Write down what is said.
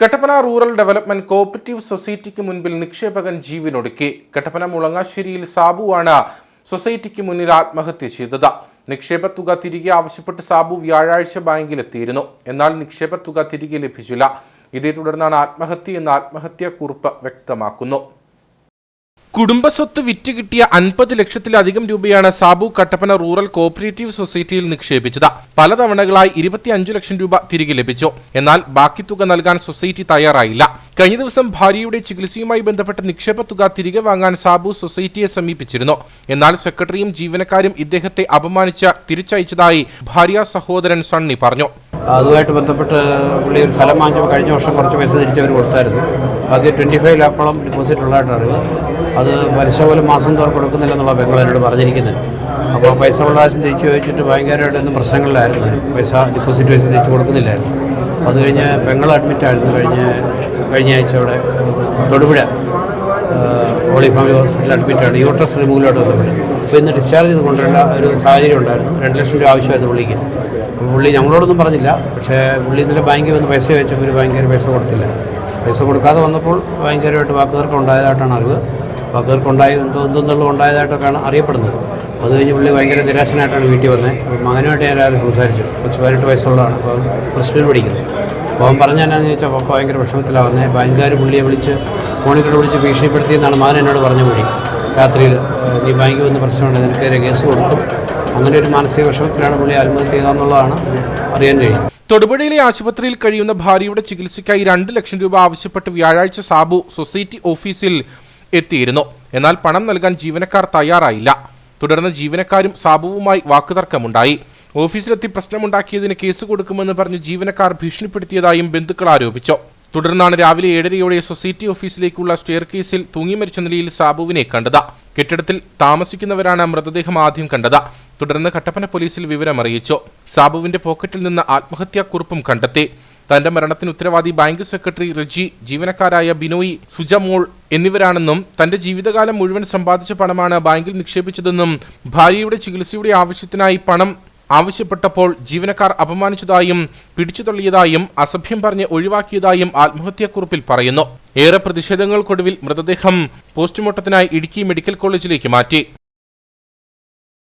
Kattappana rural development cooperative സൊസൈറ്റിക്ക് മുൻപിൽ നിക്ഷേപകൻ ജീവനൊടുക്കി. കട്ടപ്പന മുളങ്ങാശ്ശേരിയിൽ സാബുവാണ് സൊസൈറ്റിക്ക് മുന്നിൽ ആത്മഹത്യ ചെയ്തത്. നിക്ഷേപ തുക തിരികെ ആവശ്യപ്പെട്ട് സാബു വ്യാഴാഴ്ച ബാങ്കിലെത്തിയിരുന്നു. എന്നാൽ നിക്ഷേപ തുക തിരികെ ലഭിച്ചില്ല. ഇതേ തുടർന്നാണ് ആത്മഹത്യ എന്ന് ആത്മഹത്യാ കുറിപ്പ് വ്യക്തമാക്കുന്നു. കുടുംബസ്വത്ത് വിറ്റ് കിട്ടിയ അൻപത് ലക്ഷത്തിലധികം രൂപയാണ് സാബു കട്ടപ്പന റൂറൽ കോഓപ്പറേറ്റീവ് സൊസൈറ്റിയിൽ നിക്ഷേപിച്ചത്. പല തവണകളായി ഇരുപത്തിയഞ്ചു ലക്ഷം രൂപ തിരികെ ലഭിച്ചു. എന്നാൽ ബാക്കി തുക നൽകാൻ സൊസൈറ്റി തയ്യാറായില്ല. കഴിഞ്ഞ ദിവസം ഭാര്യയുടെ ചികിത്സയുമായി ബന്ധപ്പെട്ട നിക്ഷേപ തുക തിരികെ വാങ്ങാൻ സാബു സൊസൈറ്റിയെ സമീപിച്ചിരുന്നു. എന്നാൽ സെക്രട്ടറിയും ജീവനക്കാരും ഇദ്ദേഹത്തെ അപമാനിച്ച തിരിച്ചയച്ചതായി ഭാര്യ സഹോദരൻ സണ്ണി പറഞ്ഞു. അതുമായിട്ട് ബന്ധപ്പെട്ട് പുള്ളി ഒരു സ്ഥലം വാങ്ങിച്ചപ്പോൾ കഴിഞ്ഞ വർഷം കുറച്ച് പൈസ തിരിച്ചവർ കൊടുത്തായിരുന്നു. ബാക്കി ട്വന്റി ഫൈവ് ലാക്കോളം ഡിപ്പോസിറ്റ് ഉള്ളതായിട്ട് അറിവ് അത് പലിശ പോലും മാസം തോറും കൊടുക്കുന്നില്ലെന്നുള്ള ബംഗാൾ എന്നോട് പറഞ്ഞിരിക്കുന്നത്. അപ്പോൾ പൈസ ഉള്ള പ്രാവശ്യം തിരിച്ചു ചോദിച്ചിട്ട് ഭയങ്കരമായിട്ട് ഒന്നും പ്രശ്നങ്ങളിലായിരുന്നു. പൈസ ഡിപ്പോസിറ്റ് പൈസ തിരിച്ചു കൊടുക്കുന്നില്ലായിരുന്നു. അത് കഴിഞ്ഞ് പെങ്ങൾ അഡ്മിറ്റ് ആയിരുന്നു. കഴിഞ്ഞ കഴിഞ്ഞ ആഴ്ച അവിടെ തൊടുപുഴ ഹോളി ഫാമിലി ഹോസ്പിറ്റലിൽ അഡ്മിറ്റാണ് യൂട്രസ് റിമൂവിലോട്ട് വന്നത് അപ്പോൾ ഇന്ന് ഡിസ്ചാർജ് ചെയ്ത് കൊണ്ടുവരേണ്ട ഒരു സാഹചര്യം ഉണ്ടായിരുന്നു. രണ്ട് ലക്ഷം രൂപ ആവശ്യമായിരുന്നു പുള്ളിക്ക്. അപ്പോൾ പുള്ളി ഞങ്ങളോടൊന്നും പറഞ്ഞില്ല. പക്ഷേ പുള്ളി ഇന്നലെ ബാങ്കിൽ വന്ന് പൈസ വെച്ചപ്പോൾ ഒരു ബാങ്കിൽ പൈസ കൊടുത്തില്ല. പൈസ കൊടുക്കാതെ വന്നപ്പോൾ ഭയങ്കരമായിട്ട് വാക്കുതർക്കം ഉണ്ടായതായിട്ടാണ് അറിവ്. വാക്കുതർക്കം ഉണ്ടായി എന്തോ എന്തെന്നുള്ള ഉണ്ടായതായിട്ടൊക്കെയാണ് അറിയപ്പെടുന്നത്. അത് കഴിഞ്ഞ് പുള്ളി ഭയങ്കര നിരാശനായിട്ടാണ് വീട്ടിൽ വന്നത് അപ്പോൾ മകനുമായിട്ട് ഞാൻ രാവിലെ സംസാരിച്ചു. കൊച്ചു പതിനെട്ട് വയസ്സുള്ളതാണ്. അപ്പോൾ പ്ലസ് ടുവിൽ പഠിക്കുന്നത് അപ്പോൾ അവൻ പറഞ്ഞ എന്നാന്ന് ചോദിച്ചാൽ പപ്പ ഭയങ്കര വിഷമത്തിലാണ് വന്നത് ബാങ്കുകാർ പുള്ളിയെ വിളിച്ച് ഫോണിക്കൂടെ കൂടെ വിളിച്ച് ഭീഷണിപ്പെടുത്തിയെന്നാണ് മകൻ എന്നോട് പറഞ്ഞ വഴി രാത്രിയിൽ നീ ബാങ്കിൽ വന്ന് പ്രശ്നമുണ്ട് നിനക്കെതിരെ കേസ് കൊടുക്കും. അങ്ങനെ ഒരു മാനസിക വിഷമത്തിലാണ് പുള്ളി ആത്മഹത്യ ചെയ്തതെന്നുള്ളതാണ് അറിയാൻ കഴിയുന്നത്. തൊടുപുഴയിലെ ആശുപത്രിയിൽ കഴിയുന്ന ഭാര്യയുടെ ചികിത്സയ്ക്കായി രണ്ട് ലക്ഷം രൂപ ആവശ്യപ്പെട്ട് വ്യാഴാഴ്ച സാബു സൊസൈറ്റി ഓഫീസിൽ എത്തിയിരുന്നു. എന്നാൽ പണം നൽകാൻ ജീവനക്കാർ തയ്യാറായില്ല. തുടർന്ന് ജീവനക്കാരും സാബുവുമായി വാക്കുതർക്കമുണ്ടായി. ഓഫീസിലെത്തി പ്രശ്നമുണ്ടാക്കിയതിന് കേസ് കൊടുക്കുമെന്ന് പറഞ്ഞ് ജീവനക്കാർ ഭീഷണിപ്പെടുത്തിയതായും ബന്ധുക്കൾ ആരോപിച്ചു. തുടർന്നാണ് രാവിലെ ഏഴരയോടെ സൊസൈറ്റി ഓഫീസിലേക്കുള്ള സ്റ്റെയർ കേസിൽ തൂങ്ങി മരിച്ച നിലയിൽ സാബുവിനെ കണ്ടത്. കെട്ടിടത്തിൽ താമസിക്കുന്നവരാണ് മൃതദേഹം ആദ്യം കണ്ടത്. തുടർന്ന് കട്ടപ്പന പോലീസിൽ വിവരമറിയിച്ചു സാബുവിന്റെ പോക്കറ്റിൽ നിന്ന് ആത്മഹത്യാക്കുറിപ്പും കണ്ടെത്തി. തന്റെ മരണത്തിന് ഉത്തരവാദി ബാങ്ക് സെക്രട്ടറി റജി ജീവനക്കാരായ ബിനോയി സുജമോൾ എന്നിവരാണെന്നും തന്റെ ജീവിതകാലം മുഴുവൻ സമ്പാദിച്ച പണമാണ് ബാങ്കിൽ നിക്ഷേപിച്ചതെന്നും ഭാര്യയുടെ ചികിത്സയുടെ ആവശ്യത്തിനായി പണം ആവശ്യപ്പെട്ടപ്പോൾ ജീവനക്കാർ അപമാനിച്ചതായും പിടിച്ചുതള്ളിയതായും അസഭ്യം പറഞ്ഞ് ഒഴിവാക്കിയതായും ആത്മഹത്യാക്കുറിപ്പിൽ പറയുന്നു. ഏറെ പ്രതിഷേധങ്ങൾക്കൊടുവിൽ മൃതദേഹം പോസ്റ്റ്മോർട്ടത്തിനായി ഇടുക്കി മെഡിക്കൽ കോളേജിലേക്ക് മാറ്റി.